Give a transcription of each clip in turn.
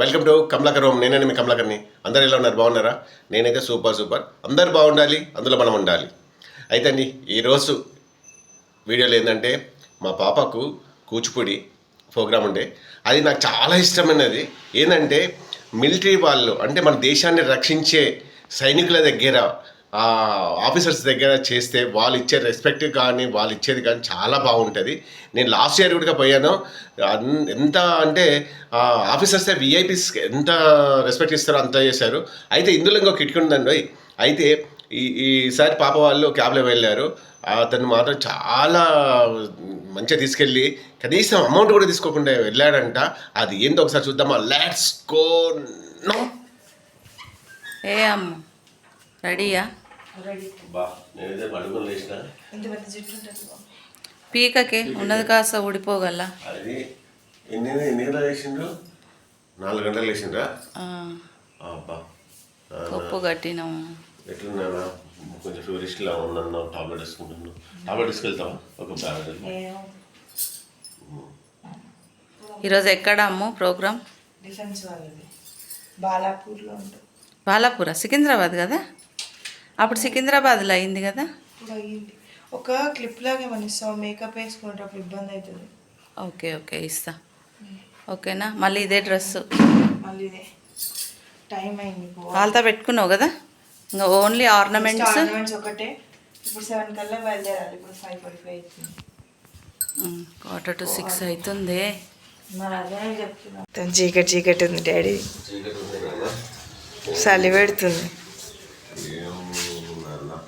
Welcome to Kamalakar home నేనే మీ కమలాకర్ని. అందరు ఎలా ఉన్నారు? బాగున్నారా? నేనైతే సూపర్ సూపర్. అందరు బాగుండాలి అందులో మనం ఉండాలి. అయితే అండి ఈరోజు వీడియోలో ఏంటంటే మా పాపకు కూచిపూడి ప్రోగ్రామ్ ఉండే. అది నాకు చాలా ఇష్టమైనది. ఏంటంటే మిలిటరీ వాళ్ళు అంటే మన దేశాన్ని రక్షించే సైనికుల దగ్గర ఆఫీసర్స్ దగ్గర చేస్తే వాళ్ళు ఇచ్చే రెస్పెక్ట్ కానీ వాళ్ళు ఇచ్చేది కానీ చాలా బాగుంటుంది. నేను లాస్ట్ ఇయర్ కూడా పోయాను. ఎంత అంటే ఆఫీసర్స్ విఐపీస్ ఎంత రెస్పెక్ట్ ఇస్తారో అంత చేశారు. అయితే ఇందులో ఇంకో కిటికీ ఉందండి అయితే ఈ ఈసారి పాప వాళ్ళు క్యాబ్లో వెళ్ళారు. అతను మాత్రం చాలా మంచిగా తీసుకెళ్ళి కనీసం అమౌంట్ కూడా తీసుకోకుండా వెళ్ళాడంట. అది ఏందో ఒకసారి చూద్దామా? లెట్స్ గో నో ఏ అమ్మ రెడీయా? బా నేనైతే పడుకొని లేచిన. ఇంత పెద్ద జుట్టు ఉంటుంది బాబు. పీకకే ఉన్నది కాస్త ఊడిపోగల. అది ఎన్ని ఎన్ని గంటలు లేచిండ్రు? నాలుగు గంటలు లేచిండ్రా? అబ్బా. పప్పు కట్టినాము ఎట్లున్నానా కొంచెం ఫీవరిష్లా ఉన్నాను టాబ్లెట్ వేసుకుంటున్నాను టాబ్లెట్ తీసుకెళ్తావా? ఒక ఏమో. ఈరోజు ఎక్కడ అమ్ము ప్రోగ్రామ్ డిఫెన్స్ వాళ్ళది. బాలాపూర్లో ఉంటుంది. బాలాపుర? సికింద్రాబాద్ కదా? అప్పుడు సికింద్రాబాద్లో అయింది కదా? అయ్యింది. ఒక క్లిప్ లాగా ఏమన్నా ఇస్తాం మేకప్ వేసుకునేటప్పుడు ఇబ్బంది అవుతుంది. ఓకే ఓకే ఇస్తా. ఓకేనా? మళ్ళీ ఇదే డ్రెస్ మళ్ళీ ఇదే. టైం అయింది వాళ్ళతో పెట్టుకున్నావు కదా? ఇంకా ఓన్లీ ఆర్నమెంట్స్ ఆర్నమెంట్స్ ఒకటే. ఇప్పుడు సెవెన్ కల్లా బయలుదేరాలి. ఇప్పుడు ఫైవ్ ఫార్టీ ఫైవ్ అవుతుంది క్వార్టర్ టు సిక్స్ అవుతుంది మరి అదే చెప్తున్నా. చీకటి చీకటి ఉంది డాడీ. చలి పెడుతుంది ఏమన్నా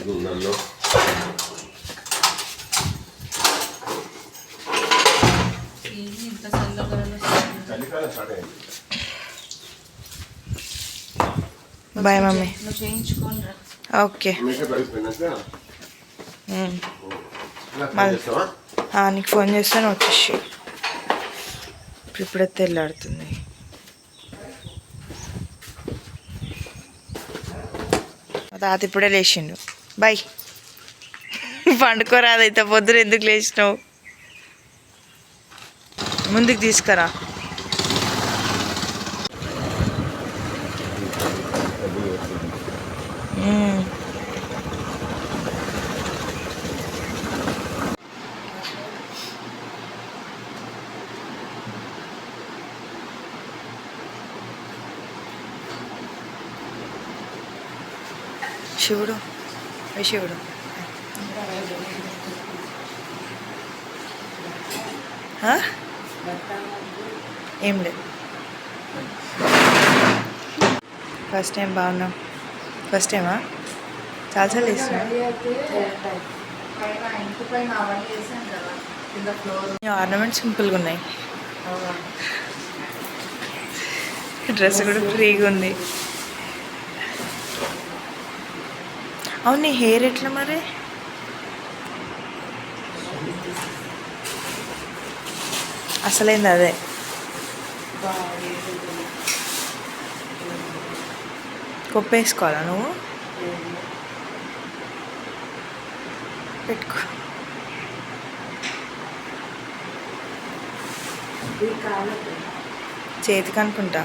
అయింది బాయ్ మమ్మీ ఓకే. నాకు ఫోన్ చేస్తాను వచ్చేసి. ఇప్పుడు తెల్లాడుతుంది తాత ఇప్పుడే లేచిండు. బాయ్ పండుకోరాదైతే పొద్దున ఎందుకు లేచినావు? ముందుకు తీసుకురా. శివుడు. శివుడు? ఏం లేదు. ఫస్ట్ టైం బాగున్నాం. ఫస్ట్ టైమా చాలాసార్లు వేస్తున్నా ఆర్నమెంట్స్ సింపుల్గా ఉన్నాయి. డ్రెస్ కూడా ఫ్రీగా ఉంది. అవును నీ హెయిర్ ఎట్లా మరి? అసలైంది అదే? కొప్పేసుకోవాలా నువ్వు? పెట్టుకో. చేతికి అనుకుంటా.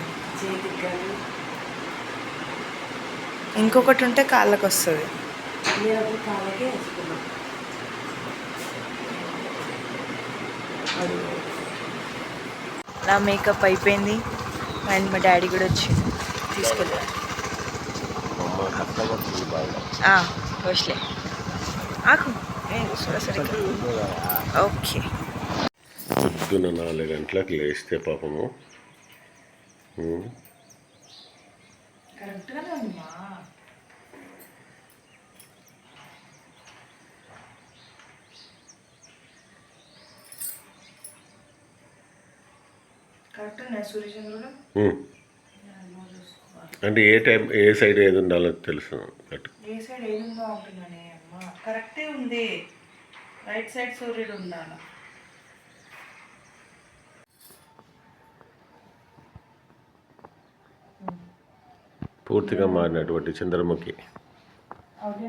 ఇంకొకటి ఉంటే కాళ్ళకి వస్తుంది నా మేకప్ అయిపోయింది. అండ్ మా డాడీ కూడా వచ్చింది వచ్చలే ఆకు. ఓకే. పొద్దున నాలుగు గంటలకు లేస్తే పాపము. ఉమ్, కరెక్ట్గానే ఉందమ్మా కరెక్ట్ ఉన్నాయి సూర్యచంద్ర కూడా ఉమ్. అంటే ఏ టైం ఏ సైడ్ ఏది ఉండాలో తెలుసు. అటు ఏ సైడ్ ఏది ఉందో అంటున్నానే అమ్మ కరెక్టే ఉంది. రైట్ సైడ్ సూర్యుడు ఉండాలి. పూర్తిగా మారినటువంటి చంద్రముఖి. అవునే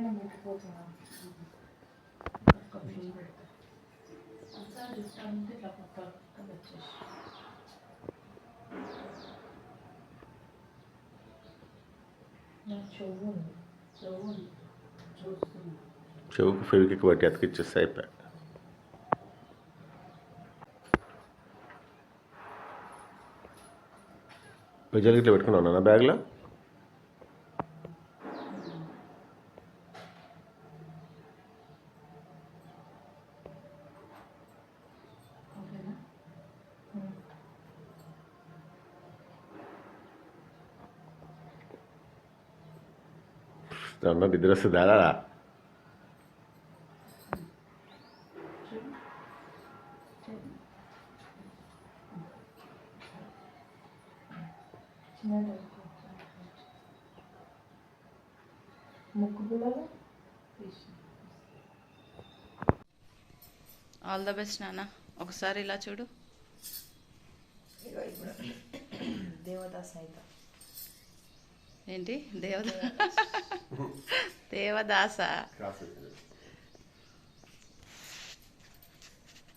చెవుకు ఫెవికి బట్టి అతికిచ్చేస్తే అయిపోయి గజాలు ఇట్లా పెట్టుకున్నావు నా బ్యాగ్లో? అన్న నిద్ర వస్తుందా? ఆల్ ద బెస్ట్ నాన్న ఒకసారి ఇలా చూడు. దేవదాస్ అయితే. ఏంటి? దేవద దేవదాస.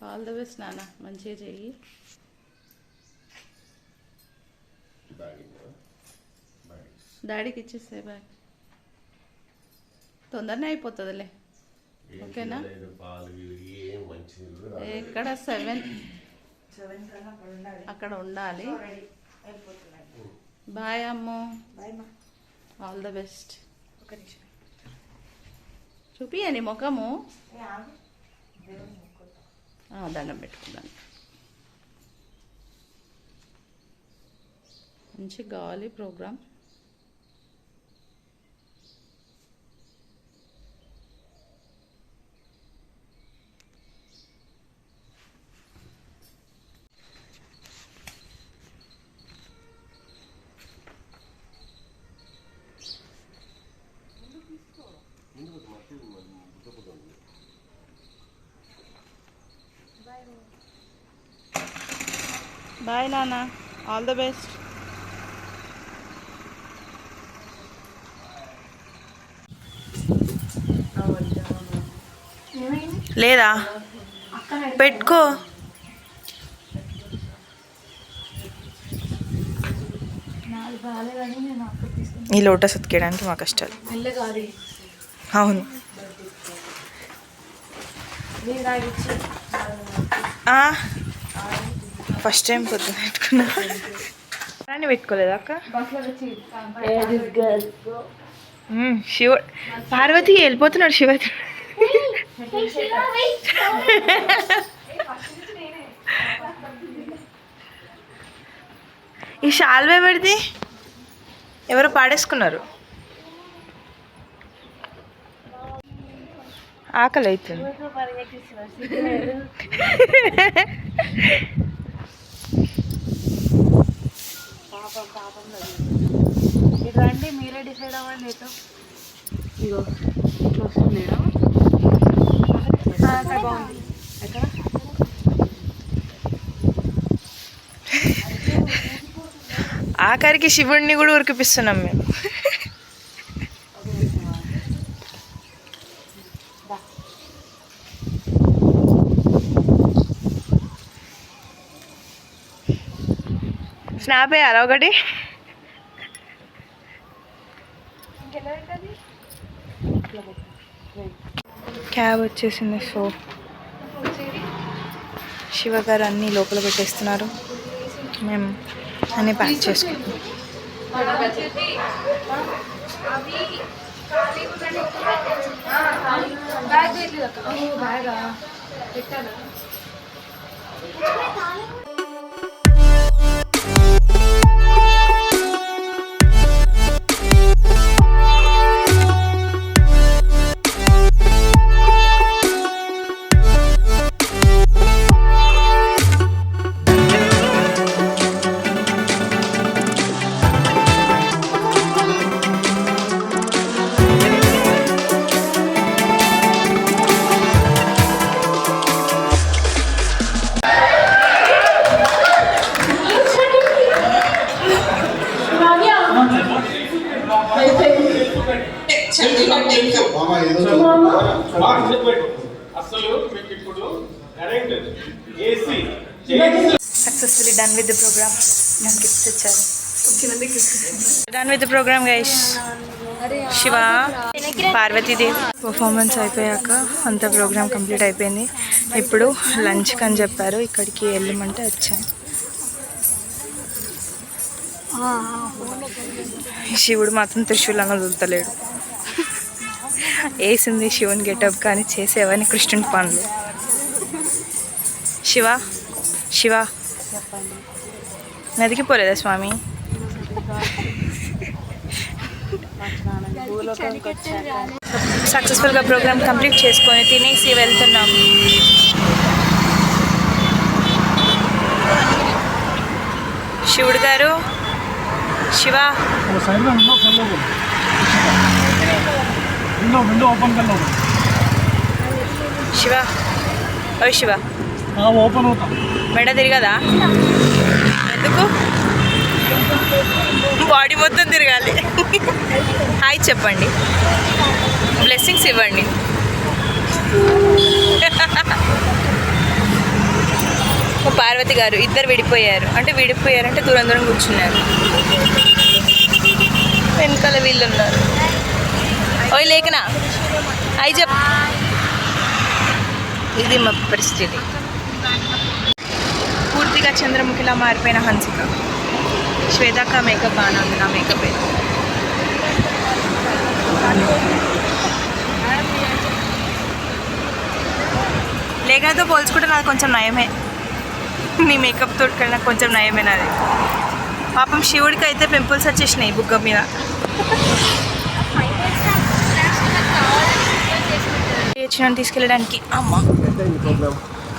ఆల్ ద బెస్ట్ నాన్న. మంచిగా చెయ్యి. డాడీకి ఇచ్చేస్తే బ్యాగ్ తొందరనే అయిపోతుందిలే. ఓకేనా? ఎక్కడ? సెవెన్ అక్కడ ఉండాలి అక్కడ ఉండాలి రెడీ అయిపోతున్నాయి బాయ్ అమ్ము. బాయ్ మా ఆల్ ద బెస్ట్ ఒక నిమిషం. చూపియని ముఖము? దండం పెట్టుకుందాను మంచి గాలి ప్రోగ్రామ్. బాయ్ నాన్న ఆల్ ద బెస్ట్ లేదా? పెట్టుకో. ఈ లోటస్ ఉతికేయడానికి మా కష్టాలు. అవును. ఫస్ట్ టైం పొద్దున పెట్టుకున్నా. రాని పెట్టుకోలేదా అక్క? శివ పార్వతి వెళ్ళిపోతున్నాడు శివ ఈ షాల్వే పెడితే ఎవరు పాడేసుకున్నారు? ఆకలి అవుతుంది రండి మీరే డిసైడ్ అవ్వండి ఎటు. ఇగో ఇట్లా వస్తుంది అక్కడ బాగుంది. ఎక్కడ? ఆఖరికి శివుడిని కూడా ఉరికిపిస్తున్నాం మేము. స్నాప్ వేయాలా ఒకటి క్యాబ్ వచ్చేసింది సో శివ గారు అన్నీ లోపల పెట్టేస్తున్నారు మేము అన్నీ ప్యాక్ చేసుకుంటాం అసలు successfully done with the program నాకు గిఫ్ట్స్ ఇచ్చారు done with program guys Shiva Parvatidevi performance అయిపోయాక అంత ప్రోగ్రామ్ కంప్లీట్ అయిపోయింది. ఇప్పుడు లంచ్కి అని చెప్పారు. ఇక్కడికి వెళ్ళమంటే వచ్చాను శివుడు మాత్రం త్రిశూలంగా వదులుతలేడు వేసింది శివుని గెటప్ కానీ చేసేవని కృష్ణుని పనులు. శివ శివ. నదికి పోలేదా స్వామి? సక్సెస్ఫుల్గా ప్రోగ్రామ్ కంప్లీట్ చేసుకొని తినేసి వెళ్తున్నాం. శివుడు గారు శివ. శివ. ఓ శివ. ఓపెన్ అవుతాం. మెడ తిరగదా? ఎందుకు? బాడీ మొత్తం తిరగాలి. హాయ్ చెప్పండి. బ్లెస్సింగ్స్ ఇవ్వండి. పార్వతి గారు ఇద్దరు విడిపోయారు. అంటే విడిపోయారంటే దూరం దూరం కూర్చున్నారు. వెనకాల వీళ్ళు ఉన్నారు. ఓయ్ లేకనా అయి చెప్ ఇది మా పరిస్థితి. పూర్తిగా చంద్రముఖిలా మారిపోయిన హన్సిక. శ్వేతాక మేకప్ బాగానే ఉంది నా మేకప్ అయితే. లేఖనతో పోల్చుకుంటే నాది కొంచెం నయమే. నీ మేకప్ తోటి కన్నా కొంచెం నయమే నాది. పాపం శివుడికి అయితే పింపుల్స్ వచ్చేసినాయి బుగ్గ మీద. వచ్చిన తీసుకెళ్ళడానికి? అమ్మ.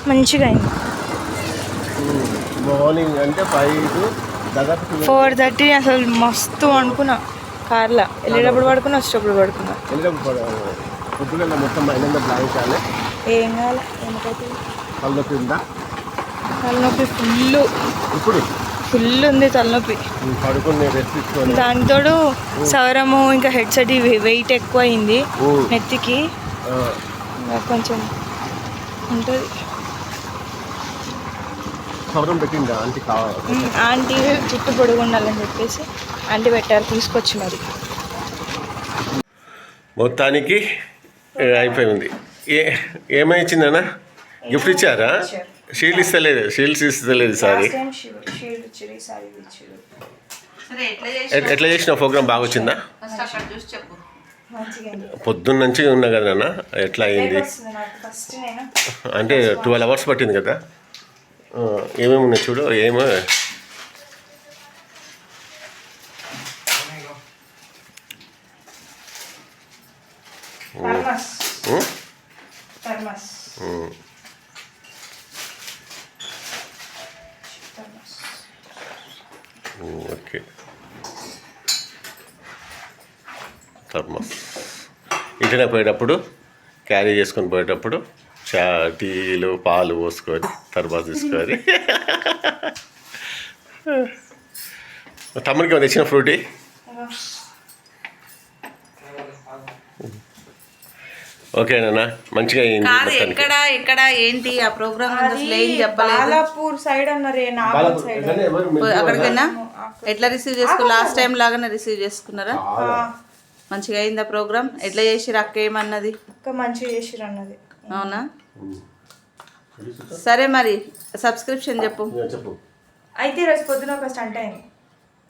మంచిగా అయింది. మార్నింగ్ అంటే ఫైవ్ ఫోర్ థర్టీ అసలు మస్తు అనుకున్నా కార్లో వెళ్ళేటప్పుడు పడుకున్నా వచ్చేటప్పుడు పడుకున్నా. పొద్దున మొత్తం మైండ్ బ్లాంక్ కానీ ఏం ఏమిటైతే కళ్ళు కింద తలనొప్పి ఫుల్ ఇప్పుడు? ఫుల్ ఉంది తలనొప్పి. దానితోడు సవరము ఇంకా హెడ్ సెట్ వెయిట్ ఎక్కువ అయింది. నెత్తికి. కొంచెం ఉంటుంది. సవరం పెట్టిందా? అంటే కావాలి ఆంటీ జుట్టు పొడుగు ఉండాలని చెప్పేసి ఆంటీ పెట్టారు తీసుకొచ్చి మరి. మొత్తానికి అయిపోయింది. ఏ ఏమై ఇచ్చిందన్నా గిఫ్ట్ ఇచ్చారా? షీల్డ్ ఇస్తలేదు షీల్డ్స్ ఇస్తలేదు సారీ. సరే ఎట్లా చేసి ఎట్- ఎట్లా చేసిన ప్రోగ్రామ్ బాగా వచ్చిందా? ఫస్ట్ అక్కడ చూసి చెప్పు. పొద్దున్న నుంచి ఉన్నా కదా నాన్న ఎట్లా అయింది? ఫస్ట్ నేను? అంటే ట్వెల్వ్ అవర్స్ పట్టింది కదా? ఏమేమి ఉన్నాయి చూడు ఏమో. ఓకే. థర్మస్ ఇంటనే పోయేటప్పుడు క్యారీ చేసుకొని పోయేటప్పుడు చా టీలు పాలు పోసుకొని థర్మాస్ తీసుకొని. తమ్ముడికి ఏమైనా తెచ్చిన ఫ్రూటీ? ఓకేనా మంచిగా అయింది కాదు మొత్తానికి. ఎక్కడ ఎక్కడ ఏంటి? ఆ ప్రోగ్రామ్ అసలు ఏం చెప్పలేదు. బాలాపూర్ సైడ్ అన్నారే నాగల్ సైడ్. అక్కడికైనా ఎట్లా రిసీవ్ చేసుకు? లాస్ట్ టైం లాగానే రిసీవ్ చేసుకున్నారా. మంచిగా అయిందా ప్రోగ్రామ్? ఎట్లా చేసిరు అక్క ఏమన్నది? ఇంకా మంచిగా చేసిరు అన్నది. అవునా? సరే మరి సబ్స్క్రిప్షన్ చెప్పు. అయితే ఈరోజు పొద్దున ఒక స్టంట్ అయింది.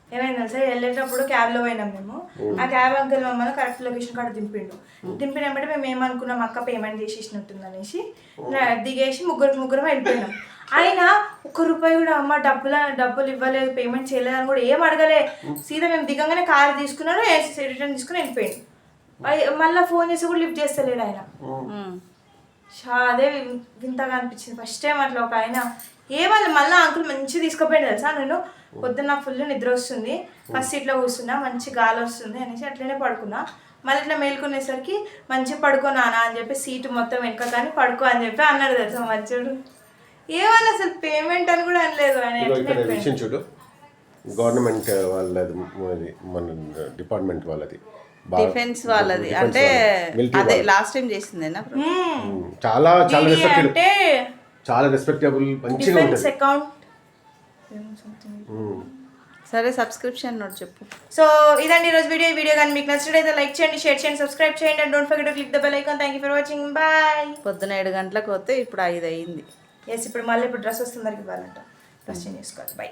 ఏమైంది తెలుసా వెళ్ళేటప్పుడు క్యాబ్లో పోయినాం మేము. ఆ క్యాబ్ అంకుల్ మమ్మల్ని కరెక్ట్ లొకేషన్ కాడ దింపిండు. దింపినప్పుడు మేము ఏమనుకున్నాం అక్క పేమెంట్ చేసేసినట్టుంది అనేసి దిగేసి ముగ్గురు ముగ్గురం వెళ్ళిపోయినాం. అయినా ఒక్క రూపాయి కూడా అమ్మ డబ్బుల డబ్బులు ఇవ్వలేదు పేమెంట్ చేయలేదు అని కూడా ఏం అడగలే. సీదా మేము దిగంగానే కార్ తీసుకున్నాడు రిటర్న్ తీసుకుని వెళ్ళిపోయింది అయ్- మళ్ళా ఫోన్ చేసి కూడా లిఫ్ట్ చేస్తలేడు ఆయన. అదే వింతగా అనిపించింది. ఫస్ట్ టైం అట్లా ఒక ఆయన ఏమన్నా మళ్ళీ అంకుల్ మంచిగా తీసుకుపోయింది తెలుసా? నేను పొద్దున్న ఫుల్ నిద్ర వస్తుంది. ఫస్ట్ సీట్లో కూర్చున్నా మంచి గాలి వస్తుంది అనేసి అట్లనే పడుకున్నా. మళ్ళీ ఇట్లా మేల్కొనేసరికి మంచిగా పడుకో నాన్న అని చెప్పి సీటు మొత్తం వెనక కానీ పడుకో అని చెప్పి అన్నాడు తెలుసా మంచోడు ఏమన్నా అసలు పేమెంట్ అని కూడా అనలేదు ఆయన చూడు. గవర్నమెంట్ వాళ్ళది మన డిపార్ట్మెంట్ వాళ్ళది. డిఫెన్స్ వాళ్ళది. అంటే అదే. లాస్ట్ టైం చేసిందేనా చాలా చాలా రెస్పెక్టెడ్ అంటే చాలా రెస్పెక్టబుల్ మంచిగా ఉంటుంది. Account um. సరే సబ్స్క్రిప్షన్ నోట్ చెప్పు. సో ఇదండి ఈరోజు వీడియో. ఈ వీడియో కానీ మీకు నచ్చినట్లయితే లైక్ చేయండి షేర్ చేయండి సబ్స్క్రైబ్ చేయండి and don't forget click the bell icon thank you for watching bye పొద్దున ఏడు గంటలకు వస్తే ఇప్పుడు ఐదు అయింది ఎస్ ఇప్పుడు మళ్ళీ ఇప్పుడు డ్రెస్ వస్తుంది దానికి ఇవ్వాలంట. డ్రెస్ చేంజ్ చేసుకోవాలి. బై